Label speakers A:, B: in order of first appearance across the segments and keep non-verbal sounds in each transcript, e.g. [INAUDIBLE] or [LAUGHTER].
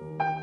A: Thank you.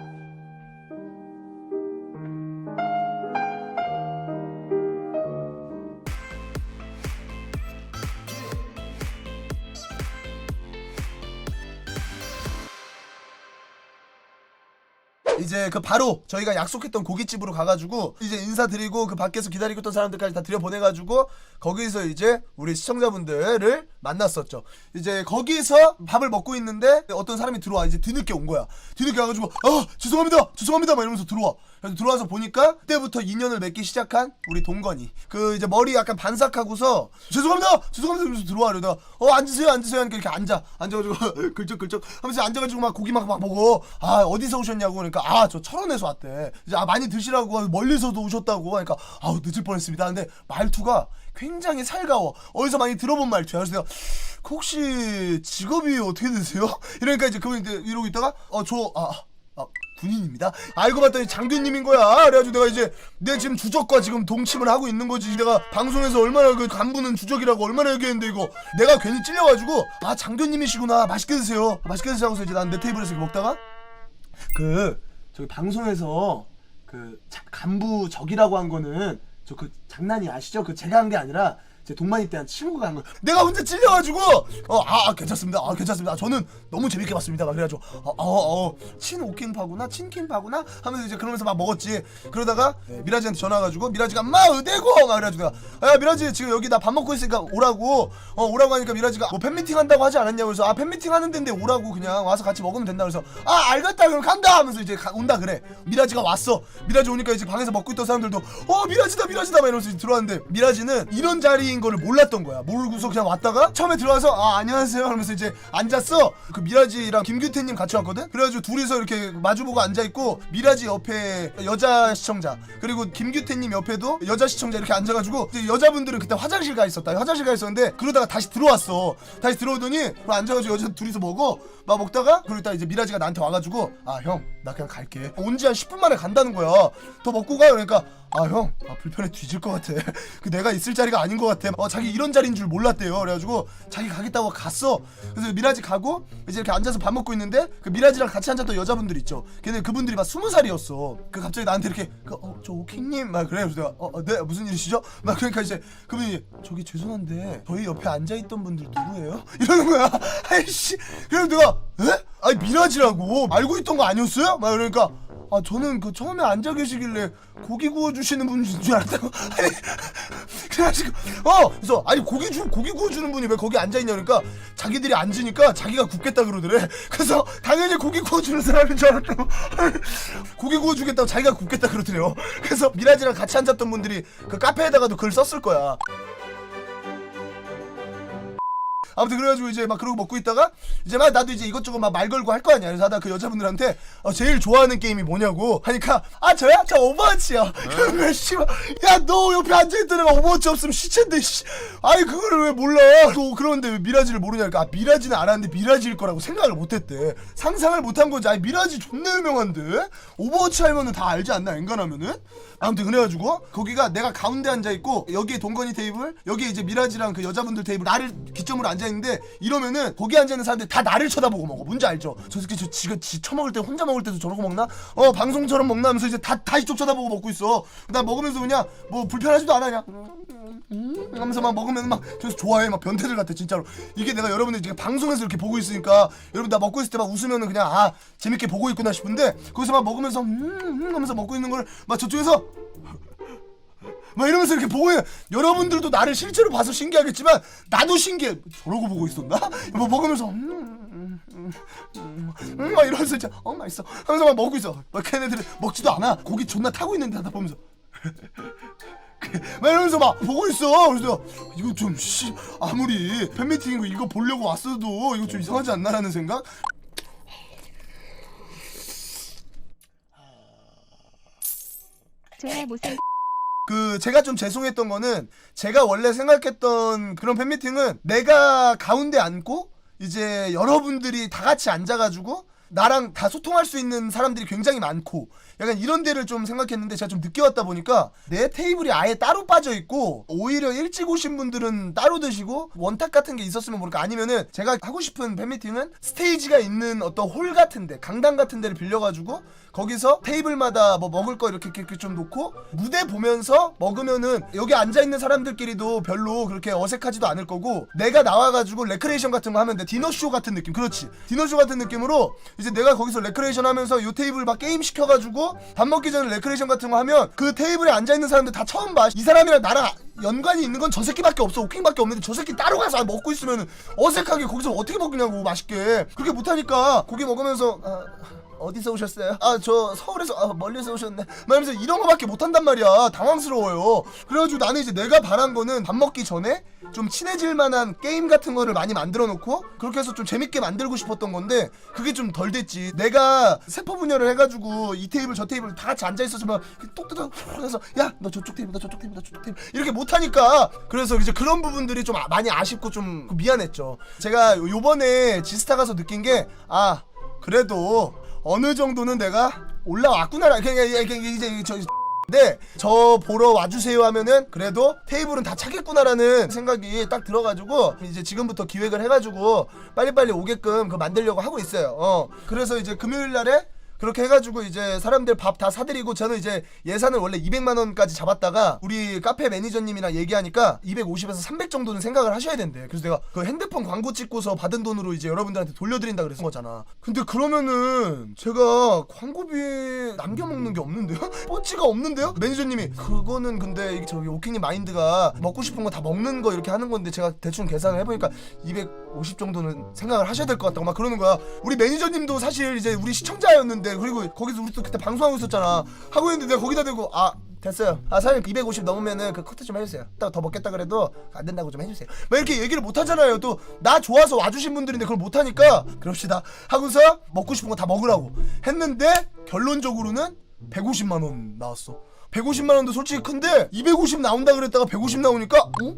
A: 이제 그 바로 저희가 약속했던 고깃집으로 가가지고 이제 인사드리고 그 밖에서 기다리고 있던 사람들까지 다 들여보내가지고 거기서 이제 우리 시청자분들을 만났었죠. 이제 거기서 밥을 먹고 있는데 어떤 사람이 들어와 이제 뒤늦게 온 거야. 뒤늦게 와가지고 아 죄송합니다 죄송합니다 막 이러면서 들어와. 그래서 들어와서 보니까 그때부터 인연을 맺기 시작한 우리 동건이. 그 이제 머리 약간 반삭하고서 죄송합니다! 죄송합니다! 이러면서 들어와 이러다가 어 앉으세요 앉으세요 하니까 이렇게 앉아 앉아가지고 [LAUGHS] 글쩍글쩍 하면서 앉아가지고 막 고기 막, 막 먹어. 아 어디서 오셨냐고 그러니까 아 저 철원에서 왔대. 이제 아 많이 드시라고 멀리서도 오셨다고 하니까 아우 늦을 뻔했습니다. 근데 말투가 굉장히 살가워. 어디서 많이 들어본 말투야. 그래서 내가 그 혹시 직업이 어떻게 되세요? [LAUGHS] 이러니까 이제 그분이 이제 이러고 있다가 어저아 아, 군인입니다. 알고 봤더니 장교님인 거야. 그래가지고 내가 이제 내 지금 주적과 지금 동침을 하고 있는 거지. 내가 방송에서 얼마나 그 간부는 주적이라고 얼마나 얘기했는데 이거 내가 괜히 찔려가지고 아 장교님이시구나. 맛있게 드세요. 맛있게 드세요 하고서 이제 난 내 테이블에서 먹다가 그 저기 방송에서 그 자- 간부 적이라고 한 거는 저 그 장난이 아시죠? 그 제가 한 게 아니라 제 동만이 때 한 친구가 한 거. 내가 혼자 찔려가지고 어아 아, 괜찮습니다. 아 괜찮습니다. 아, 저는 너무 재밌게 봤습니다. 막 그래가지고 어어친 오킹파구나 친킹파구나 하면서 이제 그러면서 막 먹었지. 그러다가 미라지한테 전화 와가지고 미라지가 마 의대고 막 그래가지고 야 미라지 지금 여기 나 밥 먹고 있으니까 오라고 어 오라고 하니까 미라지가 뭐 팬미팅 한다고 하지 않았냐고 그래서 아 팬미팅 하는 데인데 오라고 그냥 와서 같이 먹으면 된다 그래서 아 알겠다 그럼 간다 하면서 이제 가- 온다 그래 미라지가 왔어 미라지 오니까 이제 방에서 먹고 있던 사람들도 어 미라지다 미라지다 막 이러면서 들어왔는데 미라지는 이런 자리 인 거를 몰랐던 거야. 모르고서 그냥 왔다가 처음에 들어와서 아 안녕하세요 하면서 이제 앉았어. 그 미라지랑 김규태님 같이 왔거든? 그래가지고 둘이서 이렇게 마주보고 앉아 있고 미라지 옆에 여자 시청자 그리고 김규태님 옆에도 여자 시청자 이렇게 앉아가지고 여자분들은 그때 화장실 가 있었다. 화장실 가 있었는데 그러다가 다시 들어왔어. 다시 들어오더니 그 앉아가지고 여자 둘이서 먹어. 막 먹다가 그러다 이제 미라지가 나한테 와가지고 아 형 나 그냥 갈게. 온 지 한 10분 만에 간다는 거야. 더 먹고 가. 그러니까 아 형 아, 불편해. 뒤질 것 같아. [LAUGHS] 그 내가 있을 자리가 아닌 것 같아 어 자기 이런 자리인 줄 몰랐대요. 그래가지고 자기 가겠다고 갔어. 그래서 미라지 가고 이제 이렇게 앉아서 밥 먹고 있는데 그 미라지랑 같이 앉았던 여자분들 있죠. 걔네 그분들이 막 스무 살이었어. 그 갑자기 나한테 이렇게 그어저 오킹님? 막 그래 그래서 내가 어네 무슨 일이시죠? 막 그러니까 이제 그분이 저기 죄송한데 저희 옆에 앉아 있던 분들 누구예요? [LAUGHS] 이러는 거야. 아이씨. 그래서 내가 에? 아니 미라지라고. 알고 있던 거 아니었어요? 막 그러니까 아 저는 그 처음에 앉아 계시길래 고기 구워 주시는 분인 줄 알았다고. [LAUGHS] 아니 그래가지고 어! 그래서 아니 고기 주 고기 구워 주는 분이 왜 거기 앉아 있냐 그러니까 자기들이 앉으니까 자기가 굽겠다 그러더래. 그래서 당연히 고기 구워 주는 사람인 줄 알았다고. [LAUGHS] 고기 구워 주겠다고 자기가 굽겠다 그러더래요. 그래서 미라지랑 같이 앉았던 분들이 그 카페에다가도 글 썼을 거야 아무튼 그래가지고 이제 막 그러고 먹고 있다가 이제 막 나도 이제 이것저것 막 말 걸고 할 거 아니야. 그래서 하다 그 여자분들한테 어, 제일 좋아하는 게임이 뭐냐고 하니까 아 저야? 저 오버워치요. 그러면 [LAUGHS] 씨발. 야너 옆에 앉아있던 애가 오버워치 없으면 시체인데 씨. 아니 그거를 왜 몰라? 또 그러는데 왜 미라지를 모르냐니까 아 미라지는 알았는데 미라지일 거라고 생각을 못했대. 상상을 못한 거지. 아니 미라지 존나 유명한데? 오버워치 하면은 다 알지 않나 엔간하면은? 아무튼 그래가지고 거기가 내가 가운데 앉아 있고 여기에 동건이 테이블 여기에 이제 미라지랑 그 여자분들 테이블 나를 기점으로 앉아 있는데 이러면은 거기 앉아 있는 사람들이 다 나를 쳐다보고 먹어. 뭔지 알죠? 저 새끼 저 지가 지 처먹을 때 혼자 먹을 때도 저러고 먹나? 어 방송처럼 먹나? 하면서 이제 다, 다 이쪽 쳐다보고 먹고 있어. 나 먹으면서 그냥 뭐 불편하지도 않아 그냥. 음, 하면서 막 먹으면 막 저기서 좋아해. 막 변태들 같아 진짜로. 이게 내가 여러분들 지금 방송에서 이렇게 보고 있으니까 여러분 나 먹고 있을 때 막 웃으면은 그냥 아 재밌게 보고 있구나 싶은데 거기서 막 먹으면서 음, 음 하면서 먹고 있는 걸 막 저쪽에서 막 이러면서 이렇게 보고 있- 여러분들도 나를 실제로 봐서 신기하겠지만 나도 신기해. 저러고 보고 있었나? [LAUGHS] 뭐 먹으면서 음, 음, 음, 음, 음, 막 이러면서 진짜 어 맛있어. 하면서 막 먹고 있어. 막 걔네들은 먹지도 않아. 고기 존나 타고 있는데 하다 보면서. [LAUGHS] 막 이러면서 막 보고 있어. 그래서 이거 좀 씨 아무리 팬미팅이고 이거 보려고 왔어도 이거 좀 이상하지 않나라는 생각?
B: 제 모습
A: 그 제가 좀 죄송했던 거는 제가 원래 생각했던 그런 팬미팅은 내가 가운데 앉고 이제 여러분들이 다 같이 앉아가지고 나랑 다 소통할 수 있는 사람들이 굉장히 많고 약간 이런 데를 좀 생각했는데 제가 좀 늦게 왔다 보니까 내 테이블이 아예 따로 빠져 있고 오히려 일찍 오신 분들은 따로 드시고 원탁 같은 게 있었으면 모를까. 아니면은 제가 하고 싶은 팬미팅은 스테이지가 있는 어떤 홀 같은데 강당 같은 데를 빌려가지고 거기서 테이블마다 뭐 먹을 거 이렇게, 이렇게 좀 놓고 무대 보면서 먹으면은 여기 앉아 있는 사람들끼리도 별로 그렇게 어색하지도 않을 거고 내가 나와가지고 레크레이션 같은 거 하면 돼. 디너쇼 같은 느낌. 그렇지. 디너쇼 같은 느낌으로 이제 내가 거기서 레크레이션 하면서 요 테이블 막 게임 시켜가지고 밥 먹기 전에 레크레이션 같은 거 하면 그 테이블에 앉아 있는 사람들 다 처음 봐. 이 사람이랑 나랑 연관이 있는 건 저 새끼밖에 없어. 오킹밖에 없는데 저 새끼 따로 가서 먹고 있으면 어색하게 거기서 어떻게 먹냐고 맛있게. 그렇게 못하니까 고기 먹으면서 아, 어디서 오셨어요? 아 저 서울에서 아, 멀리서 오셨네. 말하면서 이런 거밖에 못한단 말이야. 당황스러워요. 그래가지고 나는 이제 내가 바란 거는 밥 먹기 전에 좀 친해질 만한 게임 같은 거를 많이 만들어 놓고 그렇게 해서 좀 재밌게 만들고 싶었던 건데 그게 좀 덜 됐지. 내가 세포 분열을 해가지고 이 테이블 저 테이블 다 같이 앉아 있었으면 똑똑똑 그래서 야 너 저쪽 테이블 나 저쪽 테이블 나 저쪽 테이블 이렇게 못하니까 그래서 이제 그런 부분들이 좀 아- 많이 아쉽고 좀 미안했죠. 제가 요번에 지스타 가서 느낀 게 아 그래도 어느 정도는 내가 올라왔구나. 이게 이제 저 근데 저 보러 와주세요 하면은 그래도 테이블은 다 차겠구나라는 생각이 딱 들어가지고 이제 지금부터 기획을 해가지고 빨리빨리 오게끔 그 만들려고 하고 있어요. 어 그래서 이제 금요일 날에 그렇게 해가지고 이제 사람들 밥 다 사드리고 저는 이제 예산을 원래 200만 원까지 잡았다가 우리 카페 매니저님이랑 얘기하니까 250에서 300 정도는 생각을 하셔야 된대. 그래서 내가 그 핸드폰 광고 찍고서 받은 돈으로 이제 여러분들한테 돌려드린다 그랬던 거잖아. 근데 그러면은 제가 광고비 남겨 먹는 게 없는데요? [LAUGHS] 뽀찌가 없는데요? 매니저님이 그거는 근데 저기 오킹님 마인드가 먹고 싶은 거 다 먹는 거 이렇게 하는 건데 제가 대충 계산을 해보니까 250 정도는 생각을 하셔야 될 것 같다고 막 그러는 거야. 우리 매니저님도 사실 이제 우리 시청자였는데 그리고 거기서 우리 또 그때 방송하고 있었잖아. 하고 있는데 내가 거기다 대고 아 됐어요. 아 사장님 250 넘으면은 그 커트 좀 해주세요. 딱더 먹겠다 그래도 안 된다고 좀 해주세요. 막 이렇게 얘기를 못 하잖아요. 또 나 좋아서 와주신 분들인데 그걸 못 하니까 그럽시다. 하고서 먹고 싶은 거 다 먹으라고 했는데 결론적으로는 150만 원 나왔어. 150만 원도 솔직히 큰데 250 나온다 그랬다가 150 나오니까 어?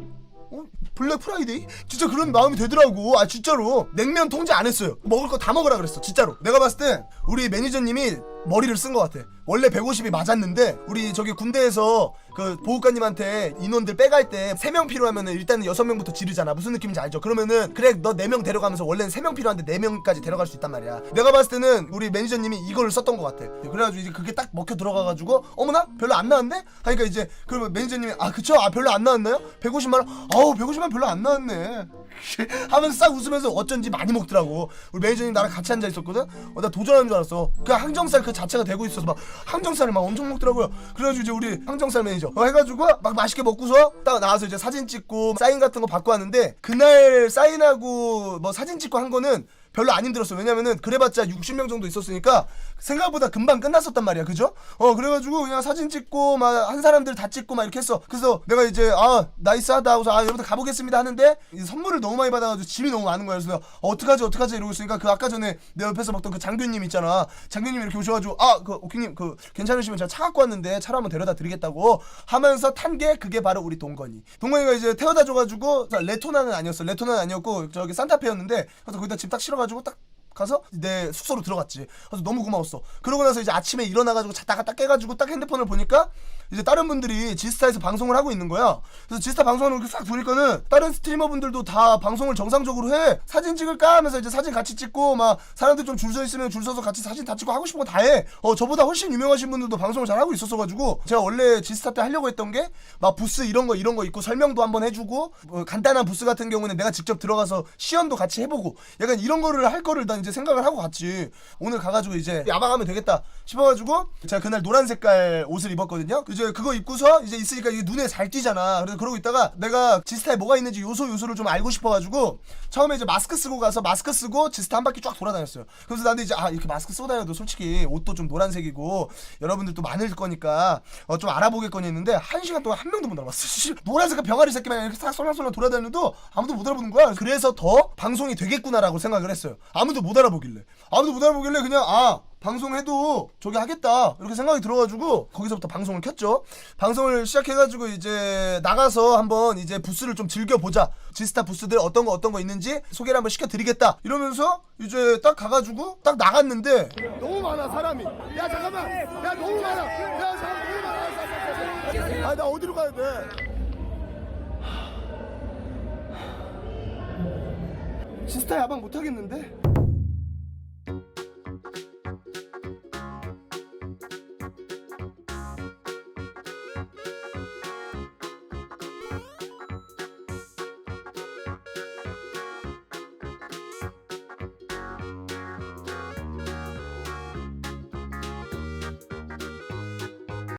A: 어? 블랙 프라이데이? 진짜 그런 마음이 되더라고. 아 진짜로 냉면 통제 안 했어요. 먹을 거 다 먹으라 그랬어. 진짜로. 내가 봤을 때 우리 매니저님이 머리를 쓴 것 같아. 원래 150이 맞았는데 우리 저기 군대에서 그 보호관님한테 인원들 빼갈 때 3명 필요하면은 일단은 6명부터 지르잖아. 무슨 느낌인지 알죠? 그러면은 그래 너 4명 데려가면서 원래는 3명 필요한데 4명까지 데려갈 수 있단 말이야. 내가 봤을 때는 우리 매니저님이 이거를 썼던 것 같아. 그래가지고 이제 그게 딱 먹혀 들어가가지고 어머나 별로 안 나왔네? 하니까 이제 그러면 매니저님이 아 그쵸? 아 별로 안 나왔나요? 150만 원? 아우 150만 별로 안 나왔네. [LAUGHS] 하면서 싹 웃으면서 어쩐지 많이 먹더라고. 우리 매니저님 나랑 같이 앉아 있었거든. 어, 나 도전하는 줄 알았어. 그 항정살 그 자체가 되고 있어서 막 항정살을 막 엄청 먹더라고요. 그래가지고 이제 우리 항정살 매니저 어, 해가지고 막 맛있게 먹고서 딱 나와서 이제 사진 찍고 사인 같은 거 받고 왔는데 그날 사인하고 뭐 사진 찍고 한 거는 별로 안 힘들었어. 왜냐면은 그래봤자 60명 정도 있었으니까 생각보다 금방 끝났었단 말이야. 그죠? 어 그래가지고 그냥 사진 찍고 막 한 사람들 다 찍고 막 이렇게 했어. 그래서 내가 이제 아 나이스하다 하고서 아 여러분들 가보겠습니다 하는데 선물을 너무 많이 받아가지고 짐이 너무 많은 거야. 그래서 어, 어떡하지 어떡하지 이러고 있으니까 그 아까 전에 내 옆에서 먹던 그 장교님 있잖아. 장교님 이렇게 오셔가지고 아그 오킹님 그 괜찮으시면 제가 차 갖고 왔는데 차로 한번 데려다 드리겠다고 하면서 탄 게 그게 바로 우리 동건이. 동건이가 이제 태워다 줘가지고 레토나는 아니었어. 레토나는 아니었고 저기 산타페였는데 그래서 거기다 짐 딱 실어가지고 딱 가서 내 숙소로 들어갔지. 그래서 너무 고마웠어. 그러고 나서 이제 아침에 일어나가지고 잤다가 딱 깨가지고 딱 핸드폰을 보니까 이제 다른 분들이 지스타에서 방송을 하고 있는 거야. 그래서 지스타 방송을 이렇게 싹 보니까는 다른 스트리머 분들도 다 방송을 정상적으로 해. 사진 찍을까 하면서 이제 사진 같이 찍고 막 사람들 좀 줄 서 있으면 줄 서서 같이 사진 다 찍고 하고 싶은 거 다 해. 어 저보다 훨씬 유명하신 분들도 방송을 잘 하고 있었어 가지고 제가 원래 지스타 때 하려고 했던 게 막 부스 이런 거 이런 거 있고 설명도 한번 해주고 뭐 간단한 부스 같은 경우는 내가 직접 들어가서 시연도 같이 해보고 약간 이런 거를 할 거를 난 이제 생각을 하고 갔지. 오늘 가가지고 이제 야방하면 되겠다 싶어가지고 제가 그날 노란 색깔 옷을 입었거든요. 이제 그거 입고서 이제 있으니까 이게 눈에 잘 띄잖아. 그래서 그러고 있다가 내가 지스타에 뭐가 있는지 요소 요소를 좀 알고 싶어가지고 처음에 이제 마스크 쓰고 가서 마스크 쓰고 지스타 한 바퀴 쫙 돌아다녔어요. 그래서 나는 이제 아 이렇게 마스크 쓰고 다녀도 솔직히 옷도 좀 노란색이고 여러분들도 많을 거니까 어, 좀 알아보겠거니 했는데 한 시간 동안 한 명도 못 알아봤어. 씨, 노란색 병아리 새끼만 이렇게 싹 쏠랑쏠랑 돌아다녀도 아무도 못 알아보는 거야. 그래서 더 방송이 되겠구나라고 생각을 했어요. 아무도 못 알아보길래 아무도 못 알아보길래 그냥 아 방송해도 저기 하겠다 이렇게 생각이 들어가지고 거기서부터 방송을 켰죠. 방송을 시작해가지고 이제 나가서 한번 이제 부스를 좀 즐겨보자. 지스타 부스들 어떤 거 어떤 거 있는지 소개를 한번 시켜드리겠다. 이러면서 이제 딱 가가지고 딱 나갔는데 너무 많아 사람이. 야 잠깐만. 야 너무 많아. 야 잠깐 너무 많아. 아나 어디로 가야 돼? 지스타 야방 못 하겠는데?